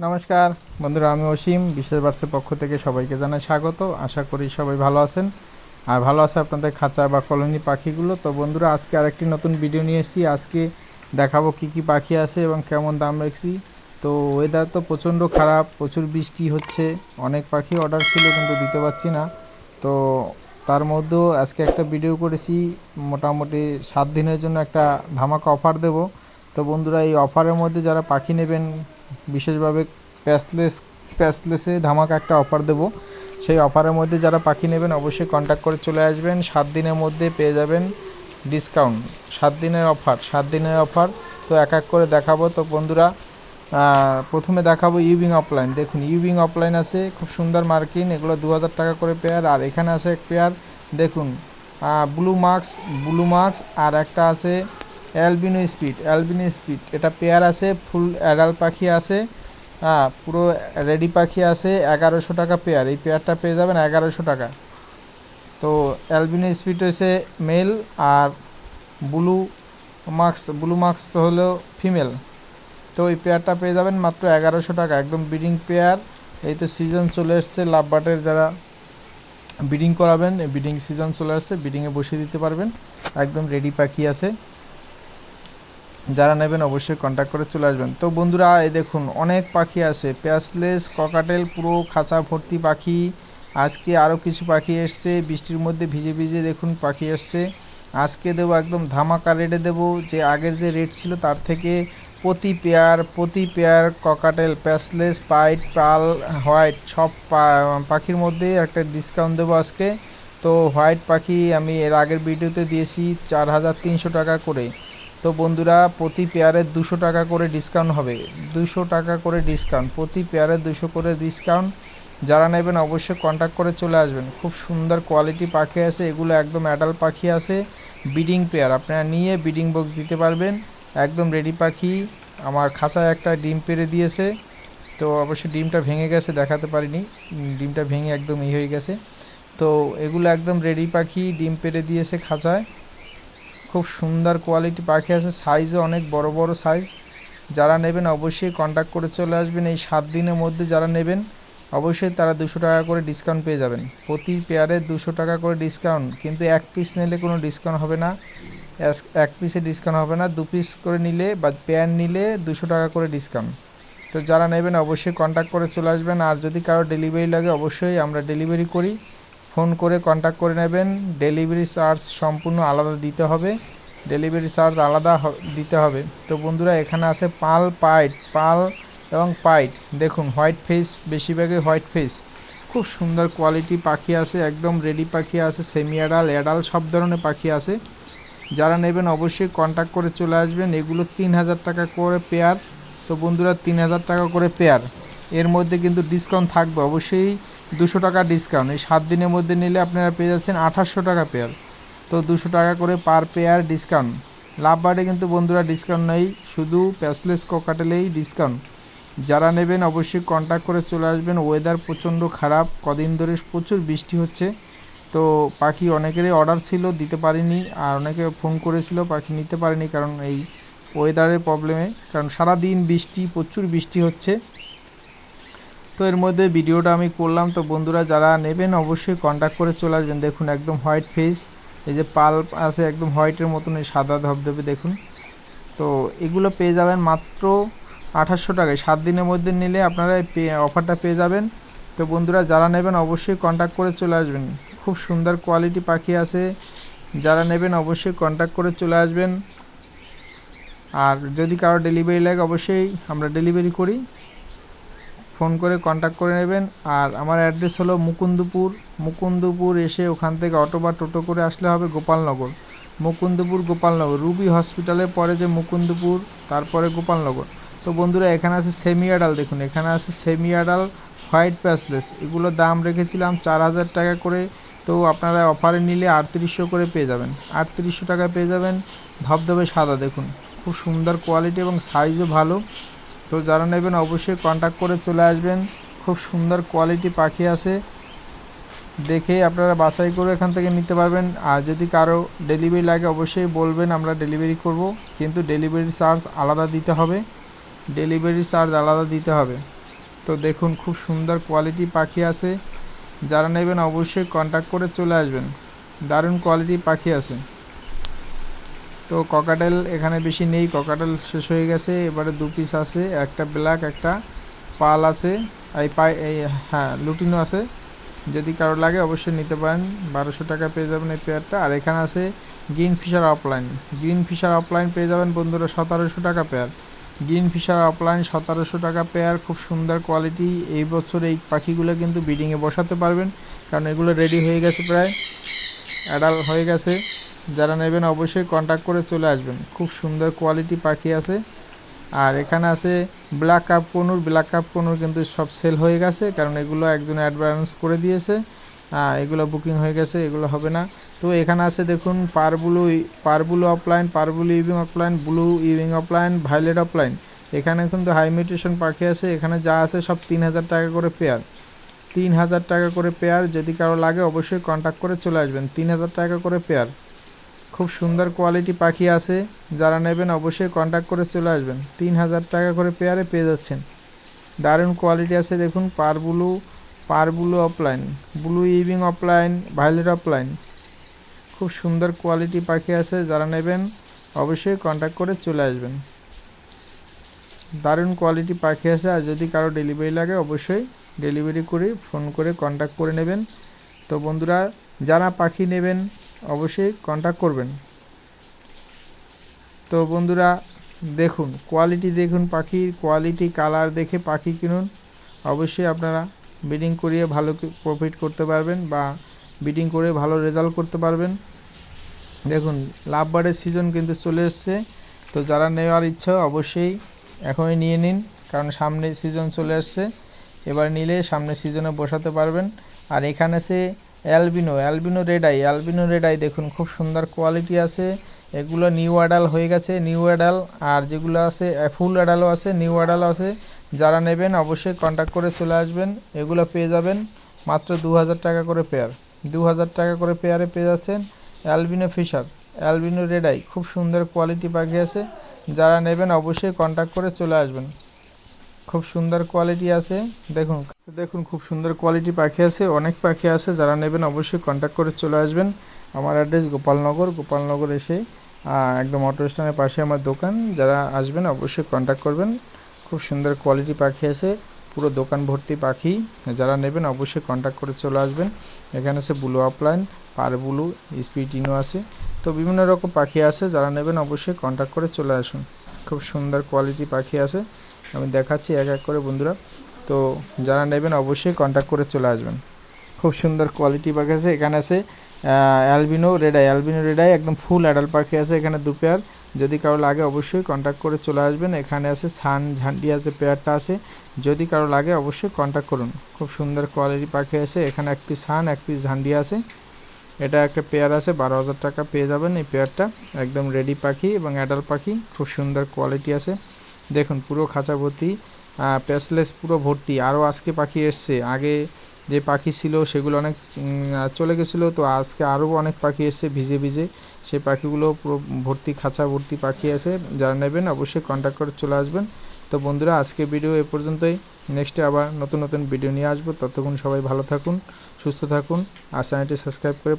নমস্কার। বন্ধুরা, আমি অসীম বিশেষ বার্সের পক্ষ থেকে সবাইকে জানাই স্বাগত। আশা করি সবাই ভালো আছেন। আর ভালো আছে আপনাদের খাঁচা বা কলোনি পাখিগুলো। তো বন্ধুরা, আজকে আরেকটি নতুন ভিডিও নিয়ে এসেছি। আজকে দেখাবো কি কি পাখি আছে এবং কেমন দাম রাখছি। তো ওয়েদার তো প্রচণ্ড খারাপ, প্রচুর বৃষ্টি হচ্ছে। অনেক পাখি অর্ডার ছিল, কিন্তু দিতে পারছি না। তো তার মধ্যেও আজকে একটা ভিডিও করেছি। মোটামুটি সাত দিনের জন্য একটা ধামাকা অফার দেব। তো বন্ধুরা, এই অফারের মধ্যে যারা পাখি নেবেন বিশেষভাবে প্যাসলেস প্যাসলেসে ধামাকা একটা অফার দেব। সেই অফারের মধ্যে যারা পাখি নেবেন অবশ্যই কন্ট্যাক্ট করে চলে আসবেন। সাত দিনের মধ্যে পেয়ে যাবেন ডিসকাউন্ট সাত দিনের অফার সাত দিনের অফার তো এক এক করে দেখাবো। তো বন্ধুরা প্রথমে দেখাবো ইউবিং অফলাইন দেখুন ইউবিং অফলাইন আছে, খুব সুন্দর মার্কিন এগুলো দু হাজার টাকা করে পেয়ার আর এখানে আছে এক পেয়ার দেখুন ব্লু মার্কস ব্লু মার্কস আর একটা আছে অ্যালবিনো স্পিড অ্যালবিনো স্পিড। এটা পেয়ার আছে, ফুল অ্যাডাল পাখি আছে হ্যাঁ পুরো রেডি পাখি আছে, এগারোশো টাকা পেয়ার। এই পেয়ারটা পেয়ে যাবেন এগারোশো টাকা। তো অ্যালবিনো স্পিড হচ্ছে মেল আর ব্লু মার্কস ব্লু মার্কস হলো ফিমেল। তো এই পেয়ারটা পেয়ে যাবেন মাত্র এগারোশো টাকা, একদম ব্রিডিং পেয়ার। এই তো সিজন চলে এসছে, লাভ বাটের যারা ব্রিডিং করাবেন, ব্রিডিং সিজন চলে আসছে, ব্রিডিংয়ে বসিয়ে দিতে পারবেন। একদম রেডি পাখি আছে। যারা নেবেন অবশ্যই কন্ট্যাক্ট করে চলে আসবেন। তো বন্ধুরা, এই দেখুন, অনেক পাখি আছে। প্যাসলেস ককাটেল পুরো খাঁচা ভর্তি পাখি। আজকে আরও কিছু পাখি এসছে। বৃষ্টির মধ্যে ভিজে ভিজে দেখুন পাখি এসছে। আজকে দেবো একদম ধামাকা রেটে দেবো। যে আগের যে রেট ছিল, তার থেকে প্রতি পেয়ার প্রতি পেয়ার ককাটেল প্যাসলেস পাইট পাল হোয়াইট সব পাখির মধ্যে একটা ডিসকাউন্ট দেবো আজকে। তো হোয়াইট পাখি আমি এর আগের ভিডিওতে দিয়েছি চার হাজার তিনশো টাকা করে। তো বন্ধুরা, প্রতি পেয়ারে দুশো টাকা করে ডিসকাউন্ট হবে। দুশো টাকা করে ডিসকাউন্ট প্রতি পেয়ারে দুশো করে ডিসকাউন্ট যারা নেবেন অবশ্যই কন্ট্যাক্ট করে চলে আসবেন। খুব সুন্দর কোয়ালিটি পাখি আছে, এগুলো একদম অ্যাডাল্ট পাখি আছে বিডিং পেয়ার আপনারা নিয়ে বিডিং বক্স দিতে পারবেন। একদম রেডি পাখি। আমার খাঁচায় একটা ডিম পেরে দিয়েছে। তো অবশ্যই ডিমটা ভেঙে গেছে, দেখাতে পারিনি। ডিমটা ভেঙে একদম ই হয়ে গেছে। তো এগুলো একদম রেডি পাখি, ডিম পেরে দিয়েছে খাঁচায়। খুব সুন্দর কোয়ালিটি পাখি আছে। সাইজও অনেক বড় বড় সাইজ যারা নেবেন অবশ্যই কন্ট্যাক্ট করে চলে আসবেন। এই সাত দিনের মধ্যে যারা নেবেন, অবশ্যই তারা দুশো টাকা করে ডিসকাউন্ট পেয়ে যাবেন। প্রতি পেয়ারে দুশো টাকা করে ডিসকাউন্ট কিন্তু এক পিস নিলে কোনো ডিসকাউন্ট হবে না। এক পিসে ডিসকাউন্ট হবে না। দু পিস করে নিলে বা পেয়ার নিলে দুশো টাকা করে ডিসকাউন্ট তো যারা নেবেন, অবশ্যই কন্ট্যাক্ট করে চলে আসবেন। আর যদি কারও ডেলিভারি লাগে, অবশ্যই আমরা ডেলিভারি করি। ফোন করে কন্ট্যাক্ট করে নেবেন। ডেলিভারি চার্জ সম্পূর্ণ আলাদা দিতে হবে। ডেলিভারি চার্জ আলাদা দিতে হবে। তো বন্ধুরা, এখানে আছে পাল পাইট, পাল এবং পাইট। দেখুন, হোয়াইট ফেস বেশিরভাগই হোয়াইট ফেস খুব সুন্দর কোয়ালিটি পাখি আছে, একদম রেডি পাখি আছে সেমি অ্যাডাল অ্যাডাল সব ধরনের পাখি আছে। যারা নেবেন অবশ্যই কন্ট্যাক্ট করে চলে আসবেন। এগুলো তিন হাজার টাকা করে পেয়ার তো বন্ধুরা, তিন হাজার টাকা করে পেয়ার এর মধ্যে কিন্তু ডিসকাউন্ট থাকবে। অবশ্যই দুশো টাকা ডিসকাউন্ট এই সাত দিনের মধ্যে নিলে আপনারা পেয়ে যাচ্ছেন আঠাশশো টাকা পেয়ার তো দুশো টাকা করে পার পেয়ার ডিসকাউন্ট লাভ বার্ডে কিন্তু বন্ধুরা ডিসকাউন্ট নেই, শুধু প্যাসলেস ককাটেলেই ডিসকাউন্ট যারা নেবেন অবশ্যই কন্ট্যাক্ট করে চলে আসবেন। ওয়েদার প্রচণ্ড খারাপ, কদিন ধরে প্রচুর বৃষ্টি হচ্ছে। তো পাখি অনেকেরই অর্ডার ছিল, দিতে পারিনি। আর অনেকে ফোন করেছিল, পাখি নিতে পারেনি কারণ এই ওয়েদারের প্রবলেমে কারণ সারা দিন বৃষ্টি, প্রচুর বৃষ্টি হচ্ছে। তো এর মধ্যে ভিডিওটা আমি করলাম। তো বন্ধুরা, যারা নেবেন অবশ্যই কন্ট্যাক্ট করে চলে আসবেন। দেখুন, একদম হোয়াইট ফেস এই যে পাল আছে, একদম হোয়াইটের মতন, এই সাদা ধবধবে, দেখুন। তো এগুলো পেয়ে যাবেন মাত্র আঠাশশো টাকায়। সাত দিনের মধ্যে নিলে আপনারা অফারটা পেয়ে যাবেন। তো বন্ধুরা, যারা নেবেন অবশ্যই কন্ট্যাক্ট করে চলে আসবেন। খুব সুন্দর কোয়ালিটি পাখি আছে। যারা নেবেন অবশ্যই কন্ট্যাক্ট করে চলে আসবেন। আর যদি কারও ডেলিভারি লাগে, অবশ্যই আমরা ডেলিভারি করি। ফোন করে কন্ট্যাক্ট করে নেবেন। আর আমার অ্যাড্রেস হলো মুকুন্দপুর মুকুন্দপুর এসে ওখান থেকে অটো বা টোটো করে আসলে হবে গোপালনগর। মুকুন্দপুর, গোপালনগর। রুবি হসপিটালের পরে যে মুকুন্দপুর, তারপরে গোপালনগর। তো বন্ধুরা, এখানে আছে সেমি আডাল দেখুন। এখানে আছে সেমি আডাল হোয়াইট প্যাসলেস এগুলোর দাম রেখেছিলাম চার হাজার টাকা করে। তো আপনারা অফারে নিলে আটত্রিশশো করে পেয়ে যাবেন। আটত্রিশশো টাকায় পেয়ে যাবেন। ধবধবে সাদা দেখুন। খুব সুন্দর কোয়ালিটি এবং সাইজও ভালো। তো যারা নেবেন অবশ্যই কন্ট্যাক্ট করে চলে আসবেন। খুব সুন্দর কোয়ালিটি পাখি আছে। দেখে আপনারা বাছাই করে এখান থেকে নিতে পারবেন। আর যদি কারও ডেলিভারি লাগে, অবশ্যই বলবেন, আমরা ডেলিভারি করব। কিন্তু ডেলিভারি চার্জ আলাদা দিতে হবে। ডেলিভারি চার্জ আলাদা দিতে হবে। তো দেখুন, খুব সুন্দর কোয়ালিটি পাখি আছে। যারা নেবেন, অবশ্যই কন্ট্যাক্ট করে চলে আসবেন। দারুণ কোয়ালিটি পাখি আছে। তো ককাটেল এখানে বেশি নেই ককাটেল শেষ হয়ে গেছে, এবারে দু পিস আছে, একটা ব্ল্যাক একটা পাল আছে, এই পাই, এই হ্যাঁ লুটিনও আছে, যদি কারও লাগে অবশ্যই নিতে পারেন, বারোশো টাকা পেয়ে যাবেন এই পেয়ারটা আর এখানে আছে green Fischer opaline green Fischer opaline পেয়ে যাবেন বন্ধুরা সতেরোশো টাকা পেয়ার গ্রিন ফিশার অফলাইন সতেরোশো টাকা পেয়ার খুব সুন্দর কোয়ালিটি এই বছর এই পাখিগুলো কিন্তু ব্রিডিংয়ে বসাতে পারবেন, কারণ এগুলো রেডি হয়ে গেছে প্রায় অ্যাডাল হয়ে গেছে। যারা নেবেন অবশ্যই কন্ট্যাক্ট করে চলে আসবেন। খুব সুন্দর কোয়ালিটি পাখি আছে। আর এখানে আছে black cap conure. Black cap conure কিন্তু সব সেল হয়ে গেছে, কারণ এগুলো একজন অ্যাডভান্স করে দিয়েছে। এগুলো বুকিং হয়ে গেছে, এগুলো হবে না। তো এখানে আছে দেখুন parblue parblue opaline parblue ewing opaline blue ewing opaline violet opaline এখানে কিন্তু হাই মিউটেশন পাখি আছে। এখানে যা আছে সব তিন হাজার টাকা করে পেয়ার তিন হাজার টাকা করে পেয়ার যদি কারও লাগে, অবশ্যই কন্ট্যাক্ট করে চলে আসবেন। তিন হাজার টাকা করে পেয়ার খুব সুন্দর কোয়ালিটি পাখি আছে। যারা নেবেন অবশ্যই কন্ট্যাক্ট করে চলে আসবেন। তিন হাজার টাকা করে পেয়ারে পেয়ে যাচ্ছেন। দারুণ কোয়ালিটি আছে দেখুন, par blue par blue opaline blue ewing opaline violet opaline খুব সুন্দর কোয়ালিটি পাখি আছে, যারা নেবেন অবশ্যই কন্ট্যাক্ট করে চলে আসবেন। দারুণ কোয়ালিটি পাখি আছে, আর যদি কারও ডেলিভারি লাগে অবশ্যই ডেলিভারি করে ফোন করে কন্ট্যাক্ট করে নেবেন। তো বন্ধুরা, যারা পাখি নেবেন অবশ্যই কন্ট্যাক্ট করবেন। তো বন্ধুরা, দেখুন কোয়ালিটি দেখুন পাখির কোয়ালিটি কালার দেখে পাখি কিনুন। অবশ্যই আপনারা ব্রিডিং করিয়ে ভালো প্রফিট করতে পারবেন বা ব্রিডিং করে ভালো রেজাল্ট করতে পারবেন। দেখুন লাভ বার্ডের সিজন কিন্তু চলে এসছে। তো যারা নেওয়ার ইচ্ছা, অবশ্যই এখনই নিয়ে নিন, কারণ সামনে সিজন চলে আসছে এবার নিলে সামনে সিজনে বসাতে পারবেন। আর এখানে সে albino albino red eye albino red eye দেখুন, খুব সুন্দর কোয়ালিটি আছে। এগুলো নিউ অ্যাডাল হয়ে গেছে নিউ অ্যাডাল আর যেগুলো আছে ফুল অ্যাডালও আছে নিউ অ্যাডালও আছে। যারা নেবেন অবশ্যই কন্ট্যাক্ট করে চলে আসবেন, এগুলো পেয়ে যাবেন মাত্র দু হাজার টাকা করে পেয়ার দু হাজার টাকা করে পেয়ারে পেয়ে যাচ্ছেন albino Fischer albino red eye খুব সুন্দর কোয়ালিটি পাখি আছে। যারা নেবেন অবশ্যই কন্ট্যাক্ট করে চলে আসবেন। খুব সুন্দর কোয়ালিটি আছে, দেখুন দেখুন, খুব সুন্দর কোয়ালিটি পাখি আছে, অনেক পাখি আছে, যারা নেবেন অবশ্যই কন্ট্যাক্ট করে চলে আসবেন। আমার অ্যাড্রেস গোপালনগর গোপালনগর এসে একদম অটো স্ট্যান্ডের পাশে আমার দোকান, যারা আসবেন অবশ্যই কন্ট্যাক্ট করবেন। খুব সুন্দর কোয়ালিটি পাখি আছে, পুরো দোকান ভর্তি পাখি, যারা নেবেন অবশ্যই কন্ট্যাক্ট করে চলে আসবেন। এখানে আছে ব্লু আপলাইন পার ব্লু স্পিটিনো আছে। তো বিভিন্ন রকম পাখি আছে, যারা নেবেন অবশ্যই কন্ট্যাক্ট করে চলে আসুন। খুব সুন্দর কোয়ালিটি পাখি আছে, আমি দেখাচ্ছি এক এক করে বন্ধুরা। তো যারা নেবেন অবশ্যই কন্ট্যাক্ট করে চলে আসবেন। খুব সুন্দর কোয়ালিটি পাখি আছে, এখানে আছে অ্যালবিনো রেডাই অ্যালবিনো রেডাই একদম ফুল অ্যাডাল্ট পাখি আছে, এখানে দু পেয়ার যদি কারও লাগে অবশ্যই কন্ট্যাক্ট করে চলে আসবেন। এখানে আছে সান ঝান্ডি আছে পেয়ারটা আছে। যদি কারও লাগে অবশ্যই কন্ট্যাক্ট করুন। খুব সুন্দর কোয়ালিটি পাখি আছে, এখানে এক পিস সান, এক পিস ঝান্ডি আছে। এটা একটা পেয়ার আছে, বারো হাজার টাকা পেয়ে যাবেন এই পেয়ারটা একদম রেডি পাখি এবং অ্যাডাল্ট পাখি খুব সুন্দর কোয়ালিটি আছে। দেখুন পুরো খাঁচা প্যাসলেস পুরো ভর্তি। আরও আজকে পাখি এসছে। আগে যে পাখি ছিল সেগুলো অনেক চলে গেছিল। তো আজকে আরও অনেক পাখি এসছে ভিজে ভিজে। সেই পাখিগুলো পুরো ভর্তি, খাঁচা ভর্তি পাখি আছে। যারা নেবেন অবশ্যই কন্ট্যাক্ট করে চলে আসবেন। তো বন্ধুরা, আজকে ভিডিও এ পর্যন্তই। নেক্সটে আবার নতুন নতুন ভিডিও নিয়ে আসব। ততক্ষণ সবাই ভালো থাকুন, সুস্থ থাকুন। আর চ্যানেলটি সাবস্ক্রাইব করে